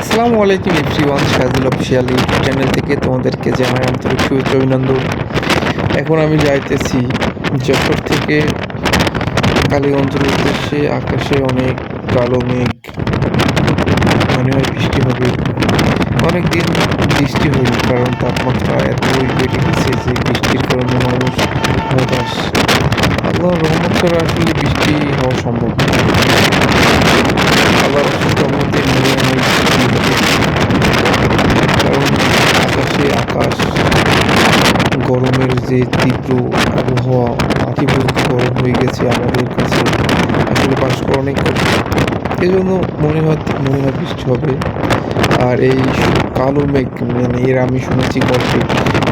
আসসালামু আলাইকুম FC one Sajul official YouTube channel থেকে তোমাদেরকে জানাই আন্তরিক শুভেচ্ছা অভিনন্দন। এখন আমি যাইতেছি যশোর থেকে কালীগঞ্জের উদ্দেশ্যে। আকাশে অনেক কালো মেঘ, মনে হয় বৃষ্টি হবে। অনেক দিন বৃষ্টি হয়নি, কারণ তাপমাত্রা এতই বেড়ে গেছে যে বৃষ্টির কারণে মানুষ হতাশ। আল্লাহ রহমত ছাড়া আসলে বৃষ্টি হওয়া সম্ভব না আল্লাহ রহমতের নিয়মে বৃষ্টি হবে কারণ আকাশে আকাশ গরমের যে তীব্র আবহাওয়া অতিরিক্ত গরম হয়ে গেছে আমাদের কাছে। আসলে বাস করা অনেক কষ্ট এই জন্য মনে হয় মনে হয় বৃষ্টি হবে। আর এই কালো মেঘ মানে এর আমি শুনেছি গল্পে,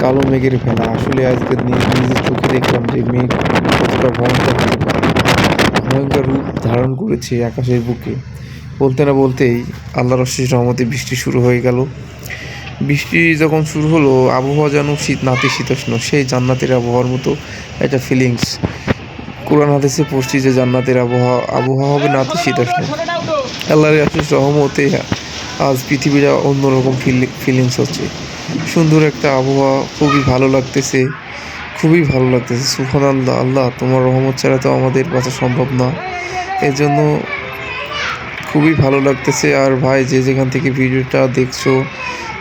কালো মেঘের ভেলা আসলে আজকে নিজ- নিজের চোখে দেখলাম যে মেঘ কতটা ভয়ঙ্কর ভয়ঙ্কর রূপ ধারণ করেছে আকাশের বুকে। বলতে না বলতেই আল্লাহর অশেষ রহমতে বৃষ্টি শুরু হয়ে গেল। বৃষ্টি যখন শুরু হলো, আবহাওয়া যেন শীত নাতিশীতোষ্ণ সেই জান্নাতের আবহাওয়ার মতো একটা ফিলিংস কোরআন হাদিসে পড়ছি যে জান্নাতের আবহাওয়া আবহাওয়া হবে নাতিশীতোষ্ণ আল্লাহর অশেষ রহমতে আজ পৃথিবীটা অন্যরকম ফিলিংস হচ্ছে। সুন্দর একটা আবহাওয়া, খুবই ভালো লাগতেছে। খুবই ভালো লাগতেছে। সুফান আল্লাহ আল্লাহ, তোমার রহমত ছাড়া তো আমাদের বাঁচা সম্ভব না। এজন্য খুবই ভালো লাগতেছে। আর ভাই, যে যেখান থেকে ভিডিওটা দেখছ,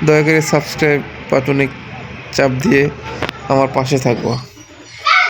দয়া করে সাবস্ক্রাইব বাটনে চাপ দিয়ে আমার পাশে থাকবা।